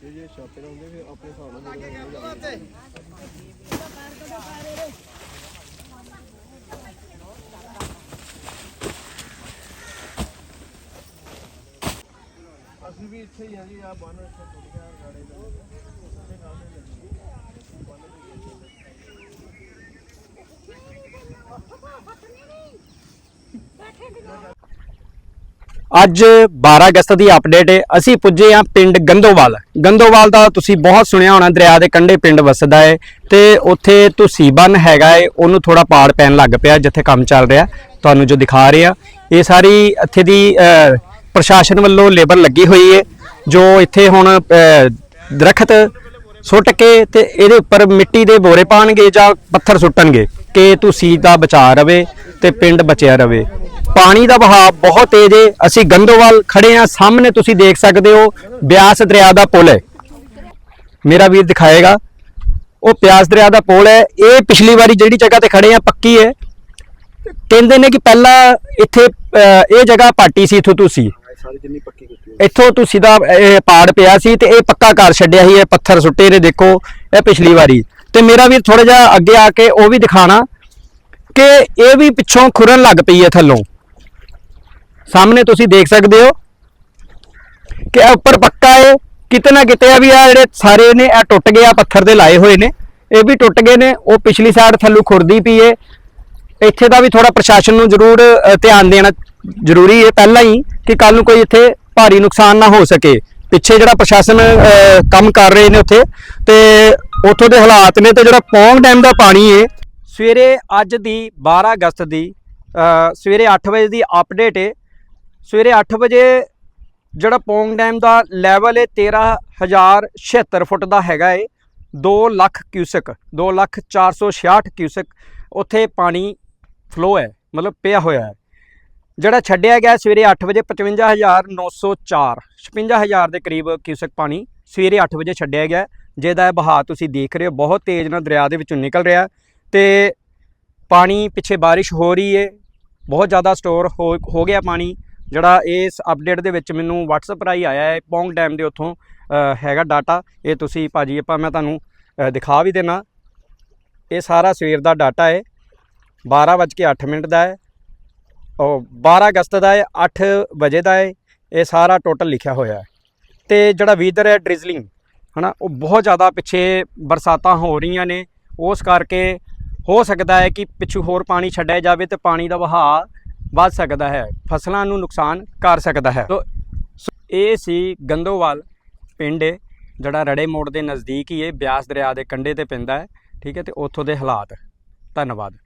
ਛਾਪੇ ਲਾਉਂਦੇ, ਫਿਰ ਆਪਣੇ ਹਿਸਾਬ ਨਾਲ ਜਿਹੜੇ ਅਸੀਂ ਵੀ ਇੱਥੇ ਹੀ ਆ ਜੀ ਆ ਬੰਨ ਇੱਥੇ ਟੁੱਟ ਗਿਆ, ਗਾੜੇ ਦਾ। ਉੱਥੇ ਕੰਮ ਨਹੀਂ ਲੱਗੀ। ਬੰਨ ਵੀ ਅੱਜ 12 ਅਗਸਤ ਦੀ ਅਪਡੇਟ ਹੈ। ਅਸੀਂ ਪੁੱਜੇ ਹਾਂ ਪਿੰਡ ਗੰਦੋਵਾਲ। ਗੰਦੋਵਾਲ ਦਾ ਤੁਸੀਂ ਬਹੁਤ ਸੁਣਿਆ ਹੋਣਾ ਦਰਿਆ ਦੇ ਕੰਢੇ ਪਿੰਡ ਵਸਦਾ ਹੈ ਤੇ ਉੱਥੇ ਤੁਸੀਂ ਬੰਨ ਹੈਗਾ ਹੈ ਉਹਨੂੰ ਥੋੜਾ ਪਾੜ ਪੈਣ ਲੱਗ ਪਿਆ ਜਿੱਥੇ ਕੰਮ ਚੱਲ ਰਿਹਾ। ਤੁਹਾਨੂੰ ਜੋ ਦਿਖਾ ਰਹੇ ਆ ਇਹ ਸਾਰੀ ਇੱਥੇ ਦੀ ਪ੍ਰਸ਼ਾਸਨ ਵੱਲੋਂ ਲੇਬਰ ਲੱਗੀ ਹੋਈ ਹੈ ਜੋ ਇੱਥੇ ਹੁਣ ਅਹ, ਦਰਖਤ ਸੁੱਟ ਕੇ ਤੇ ਇਹਦੇ ਉੱਪਰ ਮਿੱਟੀ ਦੇ ਬੋਰੇ ਪਾਣਗੇ ਜਾਂ ਪੱਥਰ ਸੁੱਟਣਗੇ ਕਿ ਤੁਸੀਂ ਦਾ ਬਚਾ ਰਵੇ ਤੇ ਪਿੰਡ ਬਚਿਆ ਰਵੇ। ਪਾਣੀ ਦਾ ਵਹਾਅ ਬਹੁਤ ਤੇਜ਼ ਹੈ। ਅਸੀਂ ਗੰਦੋਵਾਲ ਖੜੇ ਆ ਸਾਹਮਣੇ ਤੁਸੀਂ ਦੇਖ ਸਕਦੇ ਹੋ, ਬਿਆਸ ਦਰਿਆ ਦਾ ਪੁਲ ਹੈ। ਮੇਰਾ ਵੀਰ ਦਿਖਾਏਗਾ। ਉਹ ਬਿਆਸ ਦਰਿਆ ਦਾ ਪੁਲ ਹੈ। ਇਹ ਪਿਛਲੀ ਵਾਰੀ ਜਿਹੜੀ ਜਗ੍ਹਾ ਤੇ ਖੜੇ ਆ ਪੱਕੀ ਹੈ। ਕਹਿੰਦੇ ਨੇ ਕਿ ਪਹਿਲਾਂ ਇੱਥੇ ਇਹ ਜਗ੍ਹਾ ਪਾਟੀ ਸੀ, ਇੱਥੋਂ ਤੁਸੀਂ। ਇੱਥੋਂ ਤੁਸੀਂ ਦਾ, ਇਹ ਪਾੜ ਪਿਆ ਸੀ ਤੇ ਇਹ ਪੱਕਾ ਕਰ ਛੱਡਿਆ ਸੀ। ਇਹ ਪੱਥਰ ਸੁੱਟੇ ਨੇ, ਦੇਖੋ, ਇਹ ਪਿਛਲੀ ਵਾਰੀ। ਤੇ ਮੇਰਾ ਵੀਰ ਥੋੜਾ ਜਿਹਾ ਅੱਗੇ ਆ ਕੇ ਉਹ ਵੀ ਦਿਖਾਣਾ ਕਿ ਇਹ ਵੀ ਪਿੱਛੋਂ ਖੁਰਨ ਲੱਗ ਪਈ ਹੈ ਥੱਲੋਂ। ਸਾਹਮਣੇ ਤੁਸੀਂ ਦੇਖ ਸਕਦੇ ਹੋ ਕਿ ਇਹ ਉੱਪਰ ਪੱਕਾ ਹੈ। ਕਿਤੇ ਨਾ ਕਿਤੇ ਆ ਵੀ ਆ ਜਿਹੜੇ ਸਾਰੇ ਨੇ ਇਹ ਟੁੱਟ ਗਏ ਆ ਪੱਥਰ ਦੇ ਲਾਏ ਹੋਏ ਨੇ। ਇਹ ਵੀ ਟੁੱਟ ਗਏ ਨੇ। ਉਹ ਪਿਛਲੀ ਸਾਈਡ ਥੱਲੂ ਖੁਰਦੀ ਪਈ ਹੈ ਇੱਥੇ ਦਾ ਵੀ ਥੋੜਾ ਪ੍ਰਸ਼ਾਸਨ ਨੂੰ ਜ਼ਰੂਰ ਧਿਆਨ ਦੇਣਾ ਜ਼ਰੂਰੀ ਹੈ ਪਹਿਲਾਂ ਹੀ ਕਿ ਕੱਲ ਨੂੰ ਕੋਈ ਇੱਥੇ ਭਾਰੀ ਨੁਕਸਾਨ ਨਾ ਹੋ ਸਕੇ। ਪਿੱਛੇ ਜਿਹੜਾ ਪ੍ਰਸ਼ਾਸਨ ਕੰਮ ਕਰ ਰਹੇ ਨੇ ਉੱਥੇ ਤੇ ਉੱਥੋਂ ਦੇ ਹਾਲਾਤ ਨੇ ਤੇ ਜਿਹੜਾ ਪੌਂਗ ਡੈਮ ਦਾ ਪਾਣੀ ਹੈ ਸਵੇਰੇ ਅੱਜ ਦੀ 12 ਅਗਸਤ ਦੀ ਸਵੇਰੇ 8 ਵਜੇ ਦੀ ਅਪਡੇਟ ਹੈ ਸਵੇਰੇ 8 ਵਜੇ ਜਿਹੜਾ ਪੌਂਗ ਡੈਮ ਦਾ ਲੈਵਲ ਹੈ 13076 ਫੁੱਟ ਦਾ ਹੈਗਾ ਏ 2 ਲੱਖ ਕਿਊਸਕ 2 ਲੱਖ 466 ਕਿਊਸਕ ਉੱਥੇ ਪਾਣੀ ਫਲੋ ਹੈ, ਮਤਲਬ ਪਿਆ ਹੋਇਆ ਹੈ। ਜਿਹੜਾ ਛੱਡਿਆ ਗਿਆ ਸਵੇਰੇ 8 ਵਜੇ 55904 56000 ਦੇ ਕਰੀਬ ਕਿਊਸਕ ਪਾਣੀ ਸਵੇਰੇ 8 ਵਜੇ ਛੱਡਿਆ ਗਿਆ, ਜਿਹਦਾ ਇਹ ਬਹਾਅ ਤੁਸੀਂ ਦੇਖ ਰਹੇ ਹੋ, ਬਹੁਤ ਤੇਜ਼ ਨਾਲ ਦਰਿਆ ਦੇ ਵਿੱਚੋਂ ਨਿਕਲ ਰਿਹਾ ਤੇ ਪਾਣੀ ਪਿੱਛੇ ਬਾਰਿਸ਼ ਹੋ ਰਹੀ ਹੈ ਬਹੁਤ ਜ਼ਿਆਦਾ ਸਟੋਰ ਹੋ ਹੋ ਗਿਆ ਪਾਣੀ। ਜਿਹੜਾ ਇਸ ਅਪਡੇਟ ਦੇ ਵਿੱਚ ਮੈਨੂੰ WhatsApp ਰਾਹੀਂ ਆਇਆ ਹੈ ਪੌਂਗ ਡੈਮ ਦੇ ਉੱਥੋਂ ਹੈਗਾ ਡਾਟਾ ਇਹ ਤੁਸੀਂ ਭਾਜੀ, ਆਪਾਂ ਮੈਂ ਤੁਹਾਨੂੰ ਦਿਖਾ ਵੀ ਦੇਣਾ। ਇਹ ਸਾਰਾ ਸਵੇਰ ਦਾ ਡਾਟਾ ਹੈ 12:08 ਮਿੰਟ ਦਾ ਹੈ, ਉਹ 12 ਅਗਸਤ ਦਾ ਹੈ 8 ਵਜੇ ਦਾ ਹੈ, ਇਹ ਸਾਰਾ ਟੋਟਲ ਲਿਖਿਆ ਹੋਇਆ ਹੈ। ਤੇ ਜਿਹੜਾ ਵੀਦਰ ਹੈ ਡ੍ਰਿਜ਼ਲਿੰਗ ਹਨਾ, ਉਹ ਬਹੁਤ ਜ਼ਿਆਦਾ ਪਿੱਛੇ ਬਰਸਾਤਾਂ ਹੋ ਰਹੀਆਂ ਨੇ। ਉਸ ਕਰਕੇ ਹੋ ਸਕਦਾ ਹੈ ਕਿ ਪਿੱਛੋਂ ਹੋਰ ਪਾਣੀ ਛੱਡਿਆ ਜਾਵੇ ਤੇ ਪਾਣੀ ਦਾ ਵਹਾਅ ਵੱਧ ਸਕਦਾ ਹੈ, ਫਸਲਾਂ ਨੂੰ ਨੁਕਸਾਨ ਕਰ ਸਕਦਾ ਹੈ। ਤੋ ਇਹ ਸੀ ਗੰਦੋਵਾਲ ਪਿੰਡ, ਜਿਹੜਾ ਰੜੇ ਮੋੜ ਦੇ ਨਜ਼ਦੀਕ ਹੀ ਹੈ ਬਿਆਸ ਦਰਿਆ ਦੇ ਕੰਢੇ ਤੇ ਪੈਂਦਾ ਹੈ, ਠੀਕ ਹੈ, ਤੇ ਉੱਥੋਂ ਦੇ ਹਾਲਾਤ। ਧੰਨਵਾਦ।